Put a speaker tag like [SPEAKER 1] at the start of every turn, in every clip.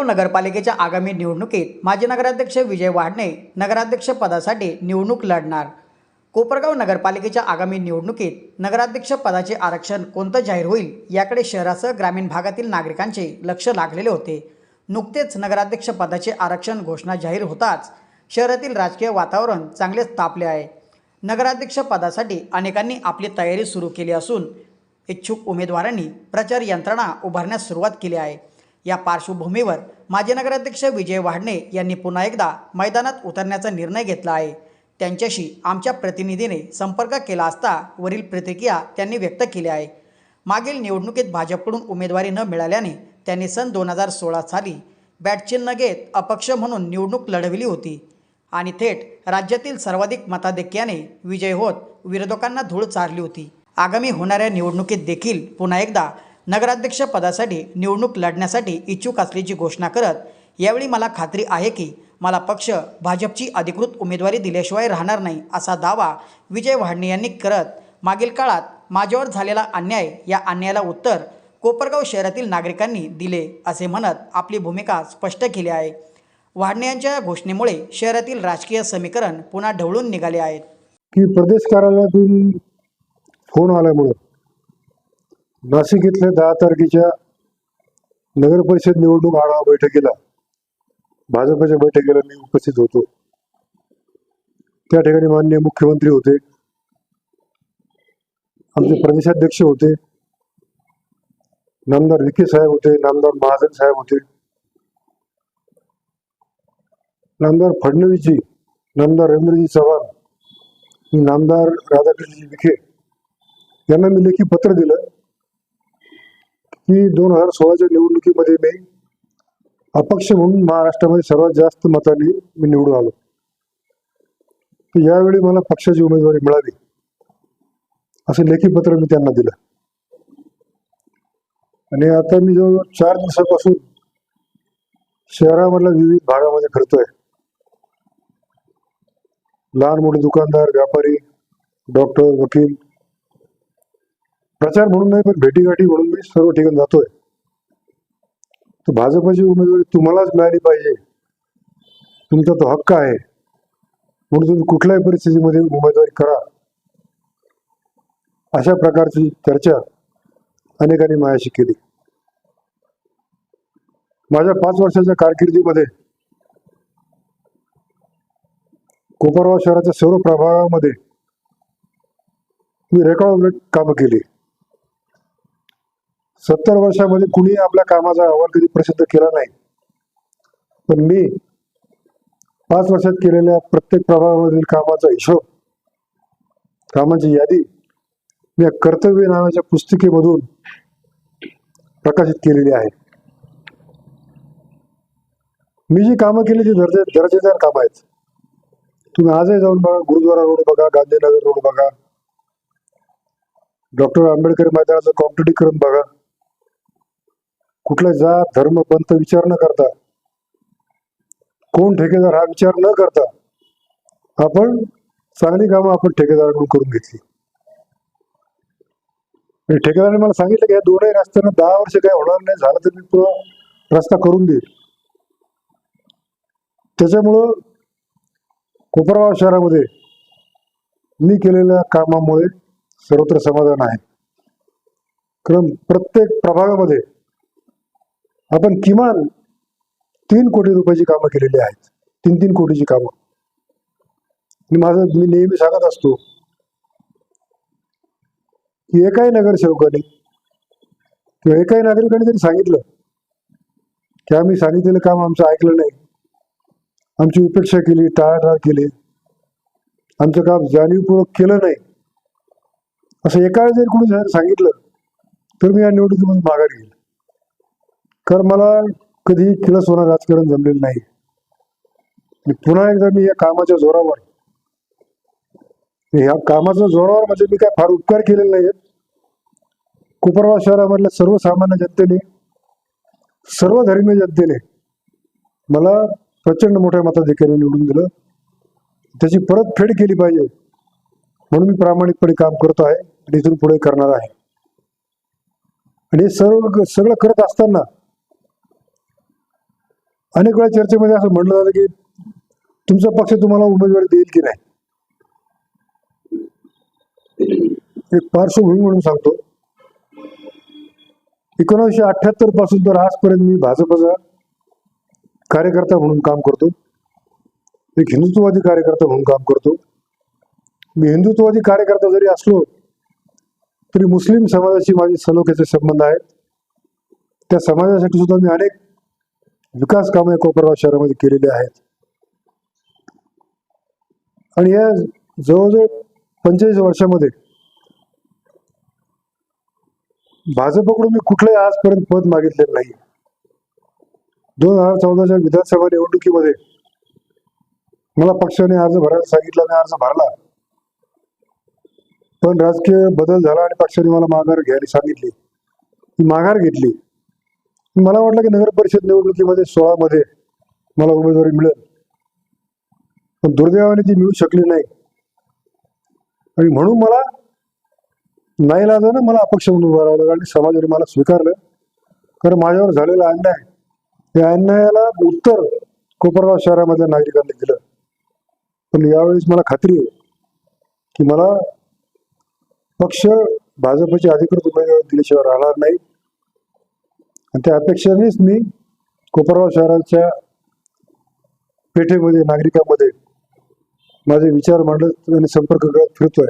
[SPEAKER 1] जळगाव नगरपालिकेच्या आगामी निवडणुकीत माजी नगराध्यक्ष विजय वाढणे नगराध्यक्ष पदासाठी निवडणूक लढणार. कोपरगाव नगरपालिकेच्या आगामी निवडणुकीत नगराध्यक्ष पदाचे आरक्षण कोणतं जाहीर होईल याकडे शहरासह ग्रामीण भागातील नागरिकांचे लक्ष लागलेले होते. नुकतेच नगराध्यक्ष पदाचे आरक्षण घोषणा जाहीर होताच शहरातील राजकीय वातावरण चांगलेच तापले आहे. नगराध्यक्ष पदासाठी अनेकांनी आपली तयारी सुरू केली असून इच्छुक उमेदवारांनी प्रचार यंत्रणा उभारण्यास सुरुवात केली आहे. या पार्श्वभूमीवर माजी नगराध्यक्ष विजय वाडणे यांनी पुन्हा एकदा मैदानात उतरण्याचा निर्णय घेतला आहे. त्यांच्याशी आमच्या प्रतिनिधीने संपर्क केला असता वरील प्रतिक्रिया त्यांनी व्यक्त केली आहे. मागील निवडणुकीत भाजपकडून उमेदवारी न मिळाल्याने त्यांनी सन दोन हजार सोळा साली बॅटचिन्ह घेत अपक्ष म्हणून निवडणूक लढविली होती आणि थेट राज्यातील सर्वाधिक मताधिक्याने विजय होत विरोधकांना धूळ चारली होती. आगामी होणाऱ्या निवडणुकीत देखील पुन्हा एकदा नगराध्यक्ष पदासाठी निवडणूक लढण्यासाठी इच्छुक असल्याची घोषणा करत यावेळी मला खात्री आहे की मला पक्ष भाजपची अधिकृत उमेदवारी दिल्याशिवाय राहणार नाही असा दावा विजय वाडणे यांनी करत मागील काळात माझ्यावर झालेला अन्याय या अन्यायाला उत्तर कोपरगाव शहरातील नागरिकांनी दिले असे म्हणत आपली भूमिका स्पष्ट केली आहे. वाढणे यांच्या घोषणेमुळे शहरातील राजकीय समीकरण पुन्हा ढवळून निघाले आहेत
[SPEAKER 2] की प्रदेश कार्यालयातून फोन आल्यामुळे नाशिक इथल्या दहा तारखेच्या नगर परिषद निवडणूक आढावा बैठकीला भाजपच्या बैठकीला मी उपस्थित होतो. त्या ठिकाणी माननीय मुख्यमंत्री होते. आमचे प्रदेशाध्यक्ष होते. नामदार विखे साहेब होते नामदार महाजन साहेब होते. नामदार फडणवीसजी नामदार रवींद्रजी चव्हाण नामदार राधाकृष्णजी विखे यांना मी लेखी पत्र दिलं. की दोन हजार सोळाच्या निवडणुकीमध्ये मी अपक्ष म्हणून महाराष्ट्रामध्ये सर्वात जास्त मतांनी मी निवडून आलो. यावेळी मला पक्षाची उमेदवारी मिळावी असं लेखी पत्र मी त्यांना दिलं. आणि आता मी जो चार दिवसापासून शहरामधल्या विविध भागामध्ये फिरतोय. लहान मोठे दुकानदार व्यापारी डॉक्टर वकील प्रचार म्हणून नाही पण भेटीगाठी म्हणून मी सर्व ठिकाणी जातोय. तर भाजपची उमेदवारी तुम्हालाच मिळाली पाहिजे. तुमचा तो हक्क आहे. म्हणून तुम्ही कुठल्याही परिस्थितीमध्ये उमेदवारी करा. अशा प्रकारची चर्चा अनेकांनी माझ्याशी केली. माझ्या पाच वर्षाच्या कारकिर्दीमध्ये कोपरगाव शहराच्या सर्व प्रभागामध्ये मी रेकॉर्ड कामं केली. सत्तर वर्षामध्ये कुणी आपल्या कामाचा अहवाल कधी प्रसिद्ध केला नाही. पण मी पाच वर्षात केलेल्या प्रत्येक प्रभागामधील कामाचा हिशोब कामाची यादी मी या कर्तव्य नावाच्या पुस्तिकेमधून प्रकाशित केलेली आहे. मी जी कामं केली ती दर्जे दर्जेदार कामं आहेत. तुम्ही आजही जाऊन बघा गुरुद्वारा रोड बघा गांधीनगर रोड बघा. डॉक्टर आंबेडकर मैदानाचं करून बघा. कुठला जात धर्म पंथ विचार न करता कोण ठेकेदार हा विचार न करता आपण चांगली कामं आपण ठेकेदाराकडून करून घेतली. म्हणजे ठेकेदाराने मला सांगितलं की या दोनही रस्त्यांना दहा वर्ष काय होणार नाही झालं तर मी पुन्हा रस्ता करून देईल. त्याच्यामुळं कोपरगाव शहरामध्ये मी केलेल्या कामामुळे सर्वत्र समाधान आहे. कारण प्रत्येक प्रभागामध्ये आपण किमान तीन कोटी रुपयाची कामं केलेली आहेत. तीन तीन कोटीची कामं. माझं मी नेहमी सांगत असतो की एकाही नगरसेवकाने किंवा एकाही नागरिकाने जरी सांगितलं की आम्ही सांगितलेलं काम आमचं ऐकलं नाही. आमची उपेक्षा केली टाळाटाळ केली. आमचं काम जाणीवपूर्वक केलं नाही. असं एका जरी कोणी सांगितलं तर मी या निवडणुकीमध्ये माघार घेईल. तर मला कधी किळस होणार राजकारण जमलेलं नाही. पुन्हा एकदा मी या कामाच्या जोरावर ह्या कामाच्या जोरावर म्हणजे मी काय फार उपकार केलेले नाहीत कोपरगाव शहरामधल्या सर्वसामान्य जनतेने सर्व धर्मीय जनतेने मला प्रचंड मोठ्या मताधिकारी निवडून दिलं. त्याची परतफेड केली पाहिजे म्हणून मी प्रामाणिकपणे काम करतो आहे आणि इथून पुढे करणार आहे. आणि हे सर्व सगळं करत असताना अनेक वेळा चर्चेमध्ये असं म्हटलं जातं की तुमचा पक्ष तुम्हाला उमेदवारी देईल की नाही? एक पार्श्वभूमी म्हणून सांगतो. एकोणीसशे अठ्याहत्तरपासून तर आजपर्यंत मी भाजपचा कार्यकर्ता म्हणून काम करतो. एक हिंदुत्ववादी कार्यकर्ता म्हणून काम करतो. मी हिंदुत्ववादी कार्यकर्ता जरी असलो तरी मुस्लिम समाजाशी माझे सलोख्याचे संबंध आहेत. त्या समाजासाठी सुद्धा मी अनेक विकास कामे कोपरगाव शहरामध्ये केलेली आहेत. आणि या जवळजवळ पंचेचाळीस वर्षामध्ये भाजपकडून मी कुठलंही आजपर्यंत पद मागितलेलं नाही दोन हजार चौदाच्या विधानसभा निवडणुकीमध्ये मला पक्षाने अर्ज भरायला सांगितला मी अर्ज भरला. पण राजकीय बदल झाला आणि पक्षाने मला माघार घ्यायला सांगितली. माघार घेतली. मला वाटलं की नगर परिषद निवडणुकीमध्ये सोळा मध्ये मला उमेदवारी मिळेल. पण दुर्दैवाने ती मिळू शकली नाही. आणि म्हणून मला नाही लावलं ना मला अपक्ष म्हणून उभं राहावं लागलं. आणि समाजाने मला स्वीकारलं. कारण माझ्यावर झालेला अन्याय या अन्यायाला उत्तर कोपरगाव शहरामधल्या नागरिकांनी दिलं. पण यावेळेस मला खात्री आहे की मला पक्ष भाजपचे अधिकृत उमेदवार दिल्याशिवाय राहणार नाही. आणि त्या अपेक्षेनेच मी कोपरगाव शहराच्या पेठेमध्ये नागरिकांमध्ये माझे विचार मांडत आणि संपर्क करत फिरतोय.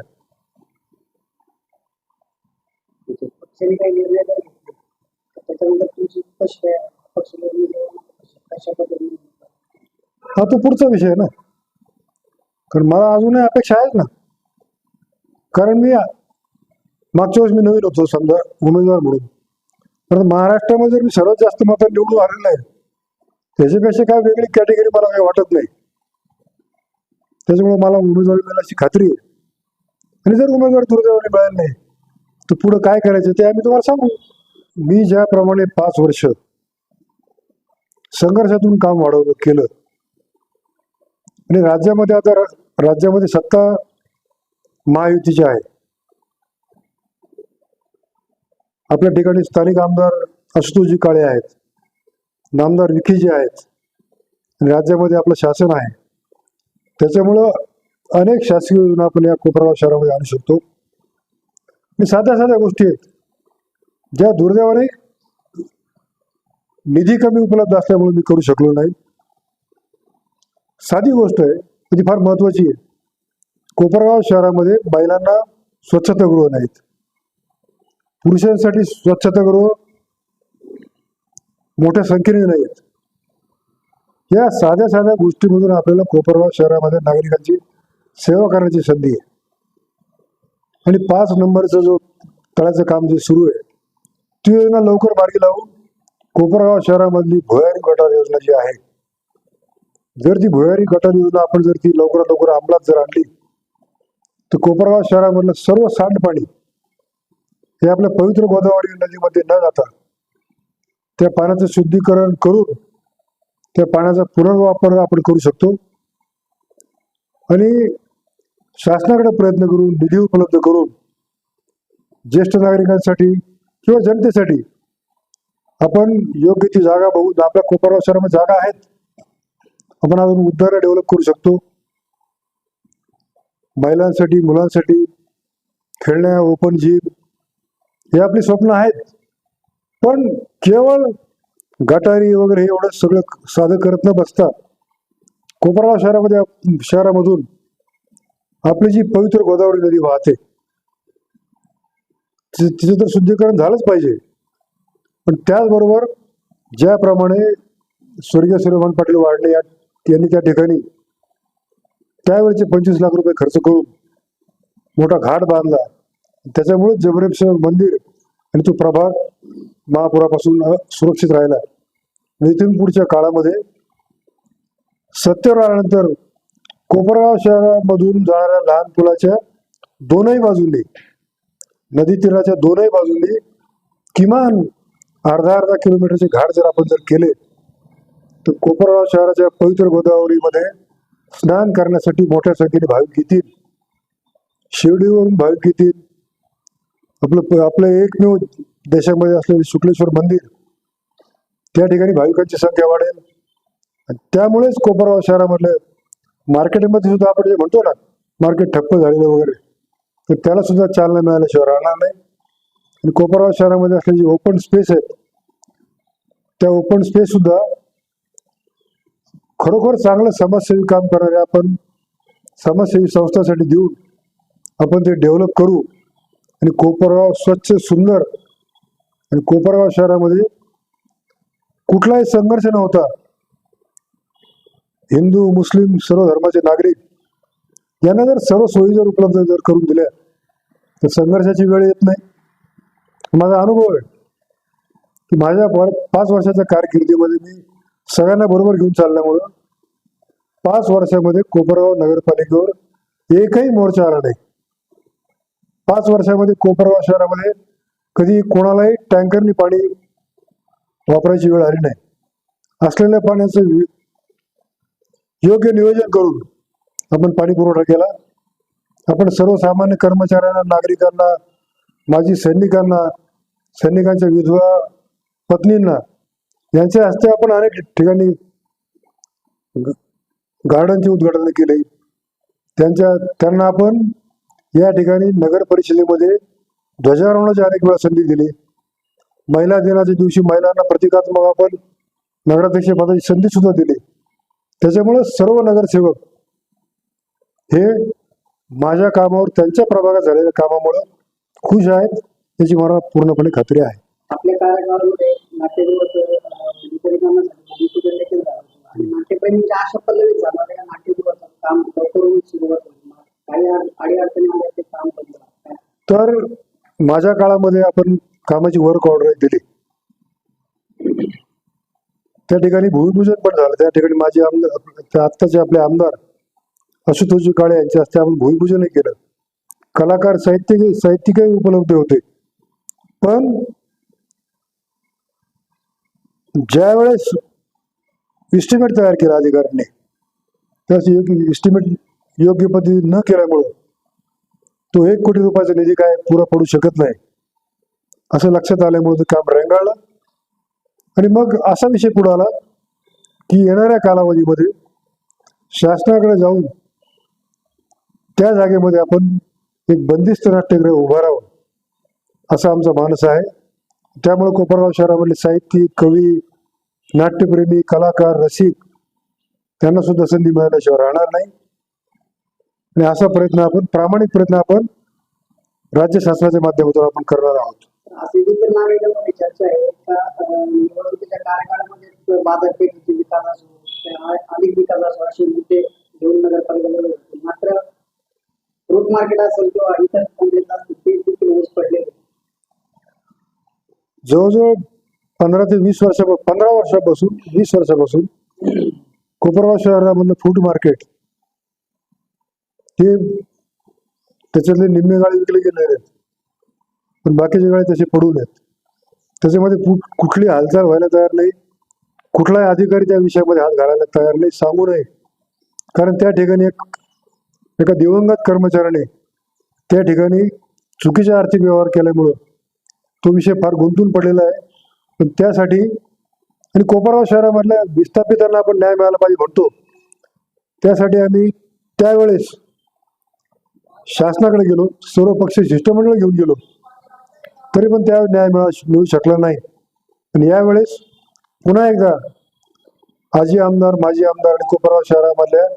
[SPEAKER 2] हा तो पुढचा विषय आहे ना. कारण मला अजूनही अपेक्षा आहेत ना. कारण मी मागच्या वेळेस मी नवीन होतो समजा उमेदवार म्हणून. तर महाराष्ट्रामध्ये जर मी सर्वात जास्त मतं निवडून आलेलं आहे त्याच्यापेक्षा काय वेगळी कॅटेगरी मला काही वाटत नाही. त्याच्यामुळे मला उमेदवारी मिळाल्याची खात्री आहे. आणि जर उमेदवार दुर्दैवाने मिळाली नाही तर पुढं काय करायचं ते आम्ही तुम्हाला सांगू. मी ज्याप्रमाणे पाच वर्ष संघर्षातून काम वाढवलं केलं आणि राज्यामध्ये आता राज्यामध्ये सत्ता महायुतीची आहे. आपल्या ठिकाणी स्थानिक आमदार आशुतोषजी काळे आहेत. नामदार विखेजी आहेत. आणि राज्यामध्ये आपलं शासन आहे. त्याच्यामुळं अनेक शासकीय योजना आपण या कोपरगाव शहरामध्ये आणू शकतो. आणि साध्या साध्या गोष्टी आहेत. ज्या दुर्दैवाने निधी कमी उपलब्ध असल्यामुळे मी करू शकलो नाही. साधी गोष्ट आहे ती फार महत्वाची आहे. कोपरगाव शहरामध्ये महिलांना स्वच्छतागृह नाहीत. पुरुषांसाठी स्वच्छतागृह मोठ्या संख्येने नाहीत या साध्या साध्या गोष्टीमधून आपल्याला कोपरगाव शहरामध्ये नागरिकांची सेवा करण्याची संधी आहे. आणि पाच नंबरचं जो तळाचं काम जे सुरू आहे ती योजना लवकर मार्गी लावून कोपरगाव शहरामधली भुयारी गटार योजना जी आहे जर ती भुयारी गटार योजना आपण जर ती लवकरात लवकर अंमलात जर आणली तर कोपरगाव शहरामधलं सर्व सांडपाणी हे आपल्या पवित्र गोदावरी नदीमध्ये न जाता त्या पाण्याचं शुद्धीकरण करून त्या पाण्याचा पुनर्वापर आपण करू शकतो. आणि शासनाकडे प्रयत्न करून निधी उपलब्ध करून ज्येष्ठ नागरिकांसाठी किंवा जनतेसाठी आपण योग्य ती जागा बघून आपल्या कोपरगाव शहरामध्ये जागा आहेत. आपण अजून उद्धार डेव्हलप करू शकतो. महिलांसाठी मुलांसाठी खेळण्या ओपन जीप हे आपली स्वप्न आहेत. पण केवळ गटारी वगैरे हे एवढं सगळं साधं करत न बसता कोपरगाव शहरामध्ये शहरामधून आपली जी पवित्र गोदावरी नदी वाहते तिचं तर शुद्धीकरण झालंच पाहिजे. पण त्याचबरोबर ज्याप्रमाणे स्वर्गीय सूर्यभान पाटील वाढले या यांनी त्या ठिकाणी त्यावेळेचे पंचवीस लाख रुपये खर्च करून मोठा घाट बांधला. त्याच्यामुळे जबरेश्वर मंदिर आणि तो प्रभाग महापुरापासून सुरक्षित राहिला. आणि इथून पुढच्या काळामध्ये सत्तेवर कोपरगाव शहरामधून जाणाऱ्या लहान पुलाच्या दोनही बाजूंनी नदी तीराच्या दोनही बाजूंनी किमान अर्धा अर्धा किलोमीटरचे घाट जर आपण जर केले तर कोपरगाव शहराच्या पवित्र गोदावरीमध्ये स्नान करण्यासाठी मोठ्या संख्येने भाविक घेतील शिर्डीवरून भाविक घेतील आपलं आपलं एकमेव देशामध्ये असलेले शुक्लेश्वर मंदिर त्या ठिकाणी भाविकांची संख्या वाढेल. त्यामुळेच कोपरगाव शहरामधलं मार्केटमध्ये सुद्धा आपण जे म्हणतो ना मार्केट ठप्प झालेलं वगैरे तर त्याला सुद्धा चालना मिळाल्याशिवाय राहणार नाही. आणि कोपरगाव शहरामध्ये असलेली जी ओपन स्पेस आहेत त्या ओपन स्पेस सुद्धा खरोखर चांगलं समाजसेवी काम करणारे आपण समाजसेवी संस्थांसाठी देऊन आपण ते डेव्हलप करू. आणि कोपरगाव स्वच्छ सुंदर आणि कोपरगाव शहरामध्ये कुठलाही संघर्ष नव्हता. हिंदू मुस्लिम सर्व धर्माचे नागरिक यांना जर सर्व सोयी जर उपलब्ध जर करून दिल्या तर संघर्षाची वेळ येत नाही. माझा अनुभव आहे की माझ्या पाच वर्षाच्या कारकिर्दीमध्ये मी सगळ्यांना बरोबर घेऊन चालल्यामुळं पाच वर्षामध्ये कोपरगाव नगरपालिकेवर एकही मोर्चा आला नाही. पाच वर्षामध्ये कोपरगाव शहरामध्ये कधी कोणालाही टँकरनी पाणी वापरायची वेळ आली नाही. असलेल्या पाण्याचं योग्य नियोजन करून आपण पाणी पुरवठा केला. आपण सर्वसामान्य कर्मचाऱ्यांना नागरिकांना माजी सैनिकांना सैनिकांच्या विधवा पत्नींना यांच्या हस्ते आपण अनेक ठिकाणी गार्डनचे उद्घाटन केले. त्यांच्या त्यांना आपण या ठिकाणी नगर परिषदेमध्ये ध्वजारोहणाची अनेक वेळा संधी दिली. महिला दिनाच्या दिवशी महिलांना प्रतिकात्मक आपण नगराध्यक्ष पदाची संधी सुद्धा दिली. त्याच्यामुळे सर्व नगरसेवक हे माझ्या कामावर त्यांच्या प्रभागात झालेल्या कामामुळं खुश आहेत याची मला पूर्णपणे खात्री आहे.
[SPEAKER 3] आपल्या कार्यकाळामध्ये नाट्यगृहाचं काम लवकर सुरुवात
[SPEAKER 2] तर माझ्या काळामध्ये आपण कामाची वर्क ऑर्डर दिली. त्या ठिकाणी भूमिपूजन पण झालं. त्या ठिकाणी माझे आमदार आत्ताचे आपले आमदार आशुतोषजी काळे यांच्या हस्ते आपण भूमिपूजनही केलं. कलाकार साहित्य साहित्यिकही उपलब्ध होते. पण ज्या वेळेस इस्टिमेट तयार केला अधिकाऱ्यांनी त्याच एक इस्टिमेट योग्य पद्धती न केल्यामुळं तो एक कोटी रुपयाचा निधी काय पुरा पडू शकत नाही. असं लक्षात आल्यामुळे ते काम रेंगाळलं. आणि मग असा विषय पुढे आला की येणाऱ्या कालावधीमध्ये शासनाकडे जाऊन त्या जागेमध्ये आपण एक बंदिस्त नाट्यगृह उभारावं असा आमचा मानस आहे. त्यामुळे कोपरगाव शहरामधले साहित्यिक कवी नाट्यप्रेमी कलाकार रसिक त्यांना सुद्धा संधी मिळाल्याशिवाय राहणार नाही. आणि असा प्रयत्न आपण प्रामाणिक प्रयत्न आपण राज्य शासनाच्या माध्यमातून आपण करणार आहोत.
[SPEAKER 3] मात्र मार्केट असेल किंवा इतर
[SPEAKER 2] जवळजवळ पंधरा ते वीस वर्षा पंधरा वर्षापासून वीस वर्षापासून कोपरगाव शहरामधलं फूड मार्केट हे त्याच्यातले निम्मे गाळे विकले गेलेले आहेत. पण बाकीचे गाळे तसे पडून आहेत त्याच्यामध्ये कुठली हालचाल व्हायला तयार नाही. कुठलाही अधिकारी त्या विषयामध्ये हात घालायला तयार नाही. सांगू नये. कारण त्या ठिकाणी एक एका दिवंगत कर्मचाऱ्याने त्या ठिकाणी चुकीचे आर्थिक व्यवहार केल्यामुळं तो विषय फार गुंतून पडलेला आहे. पण त्यासाठी आणि कोपरगाव शहरामधल्या विस्थापितांना आपण न्याय मिळाला पाहिजे म्हणतो. त्यासाठी आम्ही त्यावेळेस शासनाकडे गेलो सर्व पक्ष शिष्टमंडळ घेऊन गेलो. तरी पण त्या न्याय मिळा मिळू शकला नाही. आणि यावेळेस पुन्हा एकदा आजी आमदार माजी आमदार आणि कोपरगाव शहरामधल्या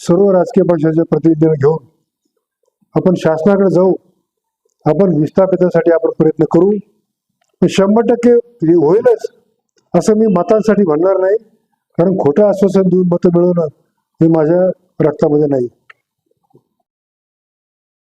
[SPEAKER 2] सर्व राजकीय पक्षाच्या प्रतिनिधींना घेऊन आपण शासनाकडे जाऊ. आपण विस्थापितांसाठी आपण प्रयत्न करू. पण शंभर टक्के हे होईलच असं मी मतांसाठी म्हणणार नाही. कारण खोटं आश्वासन देऊन मतं मिळवणं हे माझ्या रक्तामध्ये नाही.